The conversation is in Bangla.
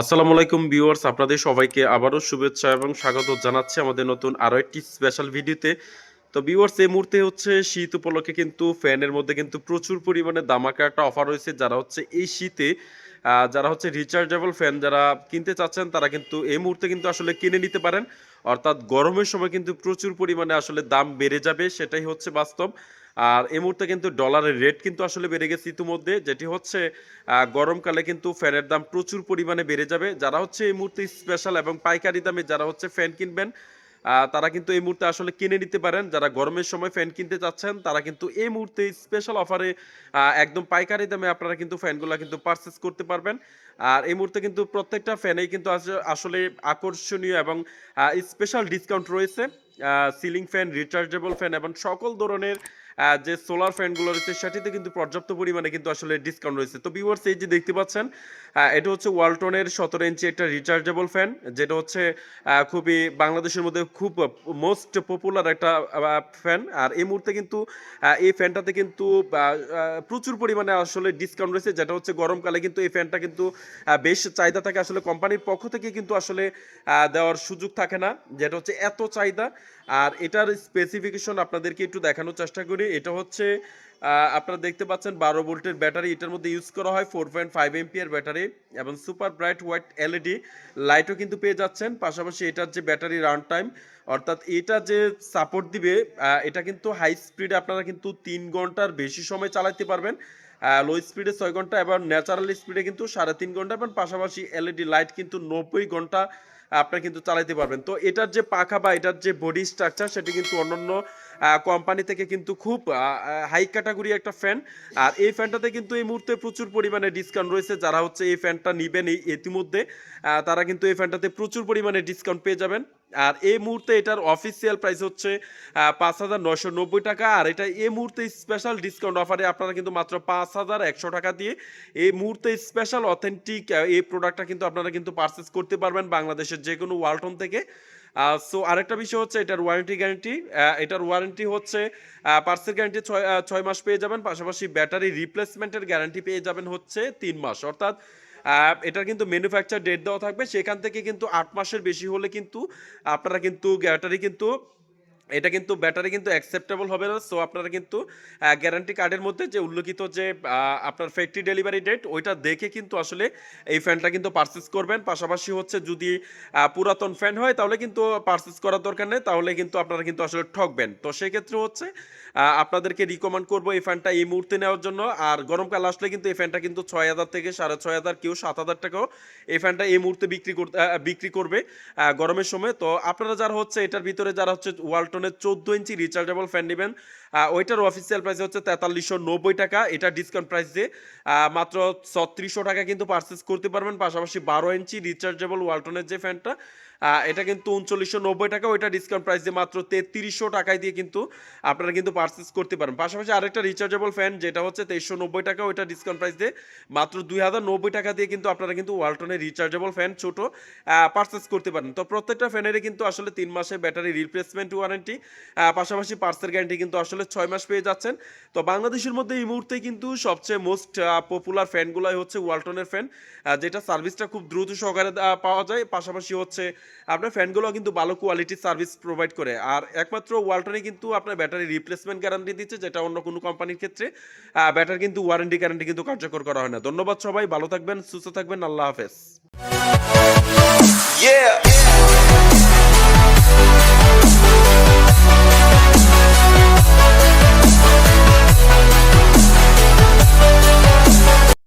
আসসালামু আলাইকুম ভিউয়ার্স, আপনাদের সবাইকে আবারও শুভেচ্ছা এবং স্বাগত জানাচ্ছি আমাদের নতুন আরও একটি স্পেশাল ভিডিওতে তো ভিউয়ার্স, এই মুহূর্তে হচ্ছে শীত উপলক্ষে কিন্তু ফ্যানের মধ্যে কিন্তু প্রচুর পরিমাণে দামাকা একটা অফার রয়েছে। যারা হচ্ছে এই শীতে যারা হচ্ছে রিচার্জেবল ফ্যান যারা কিনতে চাচ্ছেন, তারা কিন্তু এই মুহূর্তে কিন্তু আসলে কিনে নিতে পারেন। অর্থাৎ গরমের সময় কিন্তু প্রচুর পরিমাণে আসলে দাম বেড়ে যাবে, সেটাই হচ্ছে বাস্তব। আর এই মুহূর্তে কিন্তু ডলারের রেট কিন্তু আসলে বেড়ে গেছে ইতিমধ্যে, যেটি হচ্ছে গরমকালে কিন্তু ফ্যানের দাম প্রচুর পরিমাণে বেড়ে যাবে। যারা হচ্ছে এই মুহূর্তে স্পেশাল এবং পাইকারি দামে যারা হচ্ছে ফ্যান কিনবেন তারা কিন্তু এই মুহূর্তে আসলে কিনে নিতে পারেন। যারা গরমের সময় ফ্যান কিনতে চাচ্ছেন, তারা কিন্তু এই মুহূর্তে স্পেশাল অফারে একদম পাইকারি দামে আপনারা কিন্তু ফ্যানগুলো কিন্তু পারচেস করতে পারবেন। আর এই মুহূর্তে কিন্তু প্রত্যেকটা ফ্যানেই কিন্তু আস- আসলে আকর্ষণীয় এবং স্পেশাল ডিসকাউন্ট রয়েছে। সিলিং ফ্যান রিচার্জেবল ফ্যান এবং সকল ধরনের যে সোলার ফ্যানগুলো রয়েছে, সেটিতে কিন্তু পর্যাপ্ত পরিমাণে কিন্তু আসলে ডিসকাউন্ট রয়েছে। তো ভিউয়ার্স এই যে দেখতে পাচ্ছেন এটা হচ্ছে ওয়ালটনের সতেরো ইঞ্চি একটা রিচার্জেবল ফ্যান যেটা হচ্ছে খুবই বাংলাদেশের মধ্যে খুব মোস্ট পপুলার একটা ফ্যান আর এই মুহূর্তে কিন্তু এই ফ্যানটাতে কিন্তু প্রচুর পরিমাণে আসলে ডিসকাউন্ট রয়েছে, যেটা হচ্ছে গরমকালে কিন্তু এই ফ্যানটা কিন্তু বেশ চাহিদা থাকে আসলে কোম্পানির পক্ষ থেকে কিন্তু আসলে দেওয়ার সুযোগ থাকে না, যেটা হচ্ছে এত চাহিদা। আর এটার স্পেসিফিকেশন আপনাদেরকে একটু দেখানোর চেষ্টা করি। এটা হচ্ছে আপনারা দেখতে পাচ্ছেন বারো ভোল্টের ব্যাটারি। এটার মধ্যে ইউজ করা হয় four point five ampere battery এবং সুপার ব্রাইট হোয়াইট এলইডি লাইটও কিন্তু পেয়ে যাচ্ছেন। পাশাপাশি এটার যে ব্যাটারি রান টাইম অর্থাৎ এটা যে সাপোর্ট দিবে এটা কিন্তু হাই স্পিডে আপনারা কিন্তু তিন ঘণ্টার বেশি সময় চালাতে পারবেন। লো স্পিডে ছয় ঘণ্টা এবং ন্যাচারাল স্পিডে কিন্তু সাড়ে তিন ঘণ্টা এবং পাশাপাশি এলইডি লাইট কিন্তু নব্বই ঘণ্টা আপনারা কিন্তু চালাইতে পারবেন। তো এটার যে পাখা বা এটার যে বডি স্ট্রাকচার সেটি কিন্তু অন্যান্য কোম্পানি থেকে কিন্তু খুব হাই ক্যাটাগরি একটা ফ্যান আর এই ফ্যানটাতে কিন্তু এই মুহূর্তে প্রচুর পরিমাণে ডিসকাউন্ট রয়েছে। যারা হচ্ছে এই ফ্যানটা নিবেন এই ইতিমধ্যে তারা কিন্তু এই ফ্যানটাতে প্রচুর পরিমাণে ডিসকাউন্ট পেয়ে যাবেন। আর এই মুহূর্তে এটার অফিসিয়াল প্রাইস হচ্ছে পাঁচ হাজার নয়শো নব্বই টাকা। আর এটা এই মুহূর্তে স্পেশাল ডিসকাউন্ট অফারে আপনারা কিন্তু মাত্র পাঁচ হাজার একশো টাকা দিয়ে এই মুহূর্তে স্পেশাল অথেন্টিক এই প্রোডাক্টটা কিন্তু আপনারা কিন্তু পারচেস করতে পারবেন বাংলাদেশের যে কোনো ওয়ালটন থেকে সো আরেকটা বিষয় হচ্ছে, এটার ওয়ারেন্টি গ্যারান্টি এটার ওয়ারেন্টি হচ্ছে পার্সেল গ্যারান্টি ছয় ছয় মাস পেয়ে যাবেন। পাশাপাশি ব্যাটারি রিপ্লেসমেন্টের গ্যারান্টি পেয়ে যাবেন হচ্ছে তিন মাস। অর্থাৎ এটার কিন্তু ম্যানুফ্যাকচার ডেট দেওয়া থাকবে। সেখান থেকে কিন্তু আট মাসের বেশি হলে কিন্তু আপনারা কিন্তু ব্যাটারি কিন্তু এটা কিন্তু ব্যাটারি কিন্তু অ্যাকসেপ্টেবল হবে না। সো আপনারা কিন্তু গ্যারান্টি কার্ডের মধ্যে যে উল্লেখিত যে আপনার ফ্যাক্টরি ডেলিভারি ডেট ওইটা দেখে কিন্তু আসলে এই ফ্যানটা কিন্তু পারচেস করবেন। পাশাপাশি হচ্ছে যদি পুরাতন ফ্যান হয়, তাহলে কিন্তু পারচেস করার দরকার নেই। তাহলে কিন্তু আপনারা কিন্তু আসলে ঠকবেন। তো সেই ক্ষেত্রে হচ্ছে আপনাদেরকে রিকমেন্ড করব এই ফ্যানটা এই মুহূর্তে নেওয়ার জন্য। আর গরমকাল আসলে কিন্তু এই ফ্যানটা কিন্তু ছয় হাজার থেকে সাড়ে ছয় হাজার, কেউ সাত হাজার টাকাও এই ফ্যানটা এই মুহূর্তে বিক্রি করতে বিক্রি করবে গরমের সময়। তো আপনারা যারা হচ্ছে এটার ভিতরে যারা হচ্ছে ওয়ালটনের চোদ্দ ইঞ্চি রিচার্জেবল ফ্যান নেবেন। ওইটার অফিসিয়াল প্রাইস হচ্ছে তেতাল্লিশশো নব্বই টাকা। এটা ডিসকাউন্ট প্রাইস দিয়ে মাত্র ছত্রিশশো টাকা কিন্তু পারচেস করতে পারবেন। পাশাপাশি বারো ইঞ্চি রিচার্জেবল ওয়ালটনের যে ফ্যানটা এটা কিন্তু উনচল্লিশশো নব্বই টাকা, ওইটা ডিসকাউন্ট প্রাইস দিয়ে মাত্র তেত্রিশশো টাকায় দিয়ে কিন্তু আপনারা কিন্তু পারচেস করতে পারেন। পাশাপাশি আরেকটা রিচার্জেবল ফ্যান যেটা হচ্ছে তেইশশো নব্বই টাকা, ওইটা ডিসকাউন্ট প্রাইস দিয়ে মাত্র দুই হাজার নব্বই টাকা দিয়ে কিন্তু আপনারা কিন্তু ওয়ালটনের রিচার্জেবল ফ্যান ছোটো পারচেস করতে পারেন। তো প্রত্যেকটা ফ্যানেরই কিন্তু আসলে তিন মাসের ব্যাটারি রিপ্লেসমেন্ট ওয়ারেন্টি পাশাপাশি পার্সেল গ্যারান্টি কিন্তু আসলে ছয় মাস পেয়ে যাচ্ছেন। তো বাংলাদেশের মধ্যে এই মুহূর্তে কিন্তু সবচেয়ে মোস্ট পপুলার ফ্যানগুলোই হচ্ছে ওয়ালটনের ফ্যান যেটা সার্ভিসটা খুব দ্রুত সহকারে পাওয়া যায়। পাশাপাশি হচ্ছে আপনার ফ্যানগুলো কিন্তু ভালো কোয়ালিটির সার্ভিস প্রোভাইড করে। আর একমাত্র ওয়ালটনে কিন্তু আপনার ব্যাটারি রিপ্লেসমেন্ট গ্যারান্টি দিচ্ছে, যেটা অন্য কোনো কোম্পানির ক্ষেত্রে ব্যাটারি কিন্তু ওয়ারেন্টি গ্যারান্টি কিন্তু কার্যকর করা হয় না। ধন্যবাদ সবাই, ভালো থাকবেন, সুস্থ থাকবেন, আল্লাহ হাফেজ। Yeah.